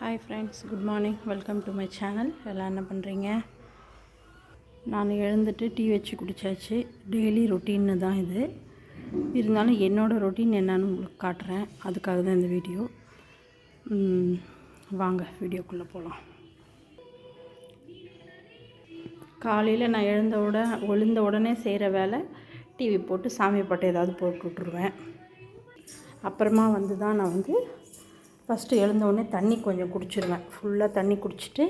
Hi friends good morning welcome to my channel எல்லாம் என்ன பண்ணுறீங்க நான் எழுந்துட்டு டீ வச்சு குடித்தாச்சு டெய்லி ரொட்டீன்னு தான் இது. இருந்தாலும் என்னோடய ரொட்டீன் என்னன்னு உங்களுக்கு காட்டுறேன். அதுக்காக தான் இந்த வீடியோ வாங்க வீடியோக்குள்ளே போகலாம் காலையில் நான் எழுந்த உட ஒழுந்த உடனே செய்கிற வேலை டிவி போட்டு சாமி பாட்டு ஏதாவது போட்டு விட்ருவேன் அப்புறமா வந்து தான் நான் வந்து ஃபஸ்ட்டு எழுந்தவுடனே தண்ணி கொஞ்சம் குடிச்சிருவேன். ஃபுல்லாக தண்ணி குடிச்சிட்டு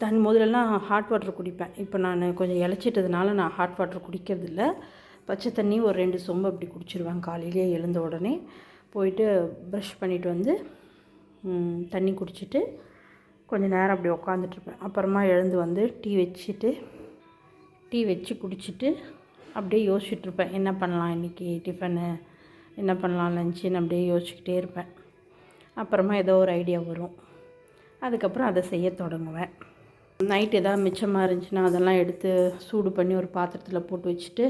தண்ணி முதலெல்லாம் ஹாட் வாட்டர் குடிப்பேன். இப்போ நான் கொஞ்சம் இளைச்சிட்டதுனால நான் ஹாட் வாட்டர் குடிக்கிறதில்ல. பச்சை தண்ணி ஒரு ரெண்டு சொம்பு அப்படி குடிச்சிருவேன் காலையிலேயே எழுந்த உடனே. போயிட்டு ப்ரஷ் பண்ணிவிட்டு வந்து தண்ணி குடிச்சிட்டு கொஞ்ச நேரம் அப்படி உக்காந்துட்ருப்பேன். அப்புறமா எழுந்து வந்து டீ வச்சுட்டு டீ வச்சு குடிச்சிட்டு அப்படியே யோசிச்சுட்ருப்பேன். என்ன பண்ணலாம் இன்றைக்கி டிஃபனு? என்ன பண்ணலாம் லஞ்சுன்னு அப்படியே யோசிச்சுக்கிட்டே இருப்பேன். அப்புறமா ஏதோ ஒரு ஐடியா வரும். அதுக்கப்புறம் அதை செய்ய தொடங்குவேன். நைட் எதாவது மிச்சமாக இருந்துச்சுன்னா அதெல்லாம் எடுத்து சூடு பண்ணி ஒரு பாத்திரத்தில் போட்டு வச்சுட்டு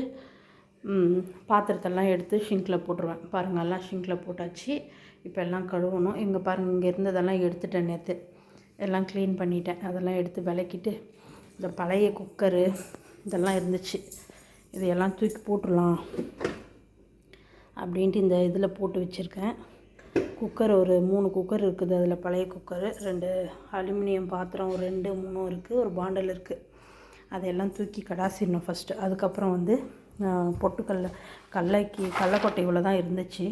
பாத்திரத்தெல்லாம் எடுத்து ஷிங்கில் போட்டுருவேன். பாருங்கள் எல்லாம் ஷிங்கில் போட்டாச்சு. இப்போ எல்லாம் கழுவணும். இங்கே பாருங்கள் இங்கே இருந்ததெல்லாம் எடுத்துட்டேன் நேற்று எல்லாம் க்ளீன் பண்ணிட்டேன். அதெல்லாம் எடுத்து விளக்கிட்டு இந்த பழைய குக்கரு இதெல்லாம் இருந்துச்சு. இதையெல்லாம் தூக்கி போட்டுடலாம். அப்படின்ட்டு இந்த இதில் போட்டு வச்சுருக்கேன். குக்கர் ஒரு மூணு குக்கர் இருக்குது. அதில் பழைய குக்கரு ரெண்டு அலுமினியம் பாத்திரம் ஒரு ரெண்டு மூணும் இருக்குது ஒரு பாண்டல் இருக்குது அதையெல்லாம் தூக்கி கடாசிடணும் ஃபஸ்ட்டு அதுக்கப்புறம் வந்து பொட்டுக்கல்ல கடலைக்கு கடலக்கொட்டை இவ்வளோ தான் இருந்துச்சு.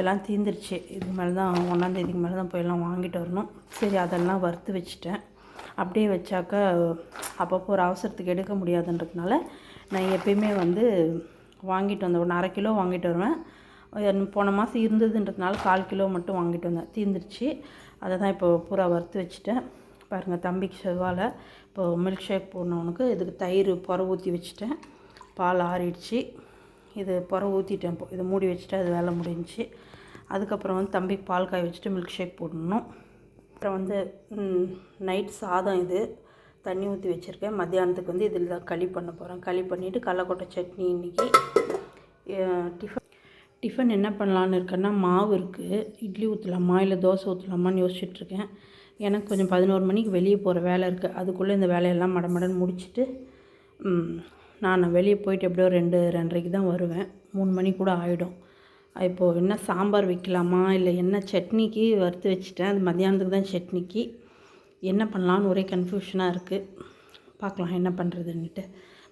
எல்லாம் தீந்துருச்சு. இதுக்கு மேலே தான் ஒன்றாந்தேதிக்கு மேலே தான் போய் எல்லாம் வாங்கிட்டு வரணும். சரி அதெல்லாம் வறுத்து வச்சுட்டேன். அப்படியே வச்சாக்கா அப்பப்போ ஒரு அவசரத்துக்கு எடுக்க முடியாதுன்றதுனால நான் எப்பயுமே வந்து வாங்கிட்டு வந்தேன் ஒன்று அரை கிலோ வாங்கிட்டு வருவேன். போன மாதம் இருந்ததுன்றதுனால கால் கிலோ மட்டும் வாங்கிட்டு வந்தேன். தீர்ந்துருச்சு அதை தான் இப்போ பூரா வறுத்து வச்சுட்டேன். பாருங்கள் தம்பிக்கு செவ்வாழை இப்போ மில்க் ஷேக் போடணவனுக்கு இதுக்கு தயிர் புற ஊற்றி வச்சுட்டேன். பால் ஆறிடுச்சு. இது புற ஊற்றிட்டேன் இப்போ. இதை மூடி வச்சுட்டு அது வேலை முடிஞ்சிச்சு. அதுக்கப்புறம் வந்து தம்பிக்கு பால் காய வச்சுட்டு மில்க் ஷேக் போடணும். அப்புறம் வந்து நைட் சாதம் இது. தண்ணி ஊற்றி வச்சுருக்கேன். மத்தியானத்துக்கு வந்து இதில் தான் களி பண்ண போகிறேன் களி பண்ணிவிட்டு கடலக்கொட்டை சட்னி இன்றைக்கி டிஃபன் டிஃபன் என்ன பண்ணலான்னு இருக்கேன்னா மாவு இருக்குது இட்லி ஊற்றலாமா இல்லை தோசை ஊற்றலாமான்னு யோசிச்சுட்ருக்கேன். எனக்கு கொஞ்சம் பதினோரு மணிக்கு வெளியே போகிற வேலை இருக்குது அதுக்குள்ளே இந்த வேலையெல்லாம் மடமடன்னு முடிச்சுட்டு நான் வெளியே போயிட்டு எப்படியோ ரெண்டு ரெண்டரைக்கு தான் வருவேன். மூணு மணி கூட ஆகிடும் இப்போது என்ன சாம்பார் வைக்கலாமா இல்லை என்ன சட்னிக்கு வறுத்து வச்சுட்டேன். அது மத்தியானத்துக்கு தான் சட்னிக்கு. என்ன பண்ணலான்னு ஒரே கன்ஃபியூஷனாக இருக்குது பார்க்கலாம் என்ன பண்ணுறதுன்னுட்டு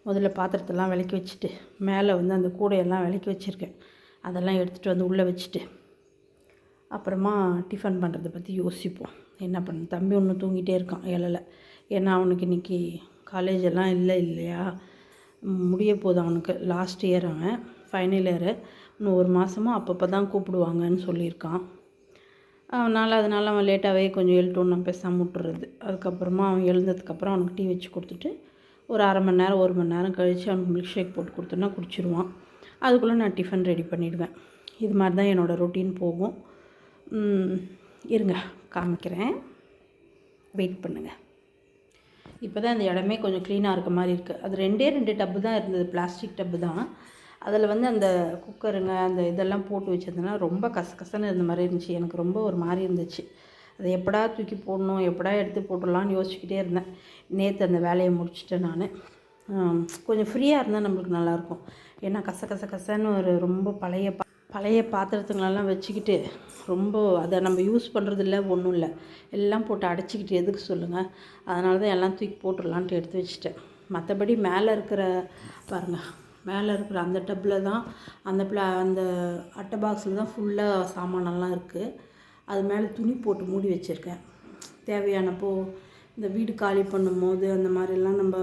முதல்ல பாத்திரத்தெல்லாம் விளக்கி வச்சுட்டு மேலே வந்து அந்த கூடையெல்லாம் விளக்கி வச்சுருக்கேன். அதெல்லாம் எடுத்துகிட்டு வந்து உள்ளே வச்சுட்டு அப்புறமா டிஃபன் பண்ணுறதை பற்றி யோசிப்போம். என்ன பண்ண தம்பி ஒன்று தூங்கிட்டே இருக்கான் ஏழலை ஏன்னா அவனுக்கு இன்றைக்கி காலேஜ் எல்லாம் இல்லை இல்லையா? முடிய போது அவனுக்கு. லாஸ்ட் இயர் அவன் ஃபைனல் இயரு இன்னும் ஒரு மாதமும் அப்பப்போ தான் கூப்பிடுவாங்கன்னு சொல்லியிருக்கான். அவனால் அதனால் அவன் லேட்டாகவே கொஞ்சம் எழுட்டோன்னு நான் பேசாமல் விட்டுறது. அதுக்கப்புறமா அவன் எழுந்ததுக்கப்புறம் அவனுக்கு டீ வச்சு கொடுத்துட்டு ஒரு அரை மணி நேரம் ஒரு மணி நேரம் கழித்து அவனுக்கு மில்க் ஷேக் போட்டு கொடுத்தோன்னா குடிச்சிருவான். அதுக்குள்ளே நான் டிஃபன் ரெடி பண்ணிவிடுவேன் இது மாதிரி தான் என்னோடய ரொட்டீன் போகும். இருங்க காமிக்கிறேன். வெயிட் பண்ணுங்கள் இப்போ தான் இந்த இடமே கொஞ்சம் க்ளீனாக இருக்க மாதிரி இருக்குது அது ரெண்டே ரெண்டு டப்பு தான் இருந்தது பிளாஸ்டிக் டப்பு தான். அதில் வந்து அந்த குக்கருங்க அந்த இதெல்லாம் போட்டு வச்சதுனால ரொம்ப கசகசன்னு இருந்த மாதிரி இருந்துச்சு. எனக்கு ரொம்ப ஒரு மாதிரி இருந்துச்சு. அதை எப்படா தூக்கி போடணும் எப்படா எடுத்து போட்டுடலான்னு யோசிச்சுக்கிட்டே இருந்தேன். நேற்று அந்த வேலையை முடிச்சுட்டேன் நான். கொஞ்சம் ஃப்ரீயாக இருந்தால் நம்மளுக்கு நல்லாயிருக்கும் ஏன்னா கச கச கசன்னு ஒரு ரொம்ப பழைய பா பழைய பாத்திரத்துங்களெல்லாம் வச்சுக்கிட்டு ரொம்ப அதை நம்ம யூஸ் பண்ணுறது இல்லை ஒன்றும் இல்லை. எல்லாம் போட்டு அடைச்சிக்கிட்டு எதுக்கு சொல்லுங்கள் அதனால தான் எல்லாம் தூக்கி போட்டுடலான்ட்டு எடுத்து வச்சுட்டேன். மற்றபடி மேலே இருக்கிற பாருங்கள் மேலே இருக்கிற அந்த டப்பில் தான் அந்த பிளா அந்த அட்டை பாக்ஸில் தான் ஃபுல்லாக சாமானெல்லாம் இருக்குது அது மேலே துணி போட்டு மூடி வச்சுருக்கேன். தேவையானப்போ இந்த வீடு காலி பண்ணும்போது அந்த மாதிரிலாம் நம்ம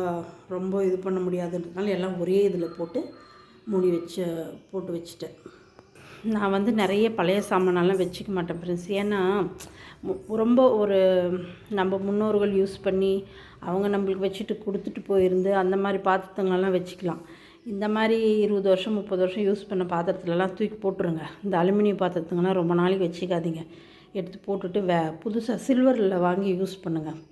ரொம்ப இது பண்ண முடியாதுன்றதுனால எல்லாம் ஒரே இதில் போட்டு மூடி வச்சு போட்டு வச்சுட்டேன். நான் வந்து நிறைய பழைய சாமானெல்லாம் வச்சுக்க மாட்டேன் ஃப்ரெண்ட்ஸ் ஏன்னா மு- ரொம்ப ஒரு நம்ம முன்னோர்கள் யூஸ் பண்ணி அவங்க நம்மளுக்கு வச்சுட்டு கொடுத்துட்டு போயிருந்து அந்த மாதிரி பாத்திரத்துங்களெல்லாம் வச்சுக்கலாம். இந்த மாதிரி இருபது வருஷம் முப்பது வருஷம் யூஸ் பண்ண பாத்திரத்துலலாம் தூக்கி போட்டுருங்க. இந்த அலுமினியம் பாத்திரத்துங்கெல்லாம் ரொம்ப நாளைக்கு வச்சுக்காதீங்க. எடுத்து போட்டுட்டு வே புதுசாக சில்வரில் வாங்கி யூஸ் பண்ணுங்கள்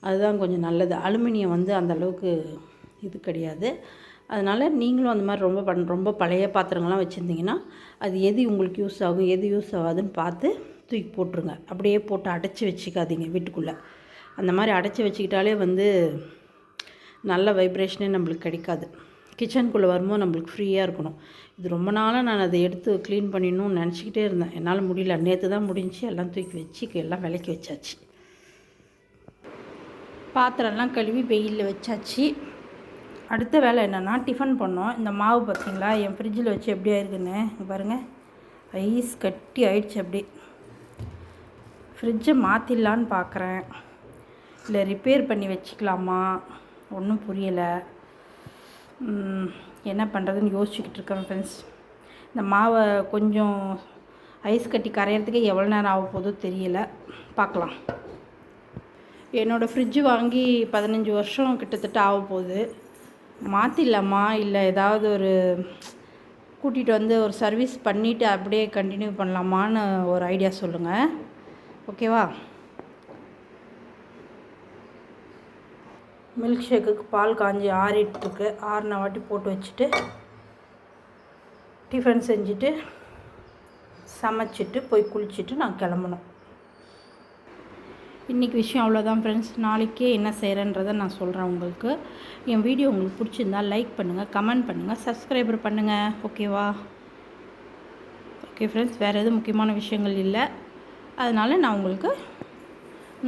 அதுதான் கொஞ்சம் நல்லது. அலுமினியம் வந்து அந்த அளவுக்கு இது கிடையாது. அதனால் நீங்களும் அந்த மாதிரி ரொம்ப பண் ரொம்ப பழைய பாத்திரங்கள்லாம் வச்சுருந்தீங்கன்னா அது எது உங்களுக்கு யூஸ் ஆகும் எது யூஸ் ஆகாதுன்னு பார்த்து தூக்கி போட்டுருங்க. அப்படியே போட்டு அடைச்சி வச்சுக்காதீங்க வீட்டுக்குள்ளே. அந்த மாதிரி அடைச்சி வச்சுக்கிட்டாலே வந்து நல்ல வைப்ரேஷனே நம்மளுக்கு கிடைக்காது. கிச்சனுக்குள்ளே வரும்போது நம்மளுக்கு ஃப்ரீயாக இருக்கணும். இது ரொம்ப நாளாக நான் அதை எடுத்து க்ளீன் பண்ணிடணும்னு நினச்சிக்கிட்டே இருந்தேன். என்னால் முடியல. நேற்று தான் முடிஞ்சு எல்லாம் தூக்கி வச்சு எல்லாம் விளக்கி வச்சாச்சு. பாத்திரம்லாம் கழுவி வெயிலில் வச்சாச்சு. அடுத்த வேலை என்னென்னா டிஃபன் பண்ணோம். இந்த மாவு பார்த்திங்களா? என் ஃப்ரிட்ஜில் வச்சு எப்படி ஆயிருக்குன்னு பாருங்கள் ஐஸ் கட்டி ஆயிடுச்சு அப்படி. ஃப்ரிட்ஜை மாற்றிடலான்னு பார்க்குறேன் இல்லை ரிப்பேர் பண்ணி வச்சுக்கலாமா? ஒன்றும் புரியலை. என்ன பண்ணுறதுன்னு யோசிச்சுக்கிட்டு இருக்கேன் ஃப்ரெண்ட்ஸ் இந்த மாவை கொஞ்சம் ஐஸ் கட்டி கரையிறதுக்கே எவ்வளோ நேரம் ஆக போதோ தெரியல. பார்க்கலாம் என்னோடய ஃப்ரிட்ஜு வாங்கி பதினஞ்சு வருஷம் கிட்டத்தட்ட ஆக போகுது. மாற்றிடலாமா இல்லை ஏதாவது ஒரு கூட்டிகிட்டு வந்து ஒரு சர்வீஸ் பண்ணிவிட்டு அப்படியே கண்டினியூ பண்ணலாமான்னு ஒரு ஐடியா சொல்லுங்கள் ஓகேவா மில்க் ஷேக்குக்கு பால் காஞ்சி ஆறிட்டுருக்கு. ஆறின வாட்டி போட்டு வச்சுட்டு டிஃபன் செஞ்சுட்டு சமைச்சிட்டு போய் குளிச்சுட்டு நான் கிளம்பணும். இன்றைக்கி விஷயம் அவ்வளோதான் ஃப்ரெண்ட்ஸ் நாளைக்கே என்ன செய்கிறேன்றதை நான் சொல்கிறேன் உங்களுக்கு. என் வீடியோ உங்களுக்கு பிடிச்சிருந்தா லைக் பண்ணுங்கள் கமெண்ட் பண்ணுங்கள் சப்ஸ்கிரைபர் பண்ணுங்கள் ஓகேவா ஓகே ஃப்ரெண்ட்ஸ் வேறு எதுவும் முக்கியமான விஷயங்கள் இல்லை. அதனால் நான் உங்களுக்கு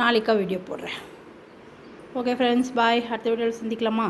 நாளைக்கா வீடியோ போடுறேன். ஓகே ஃப்ரெண்ட்ஸ் பாய் அடுத்த வீடியோவில் சந்திக்கலாமா?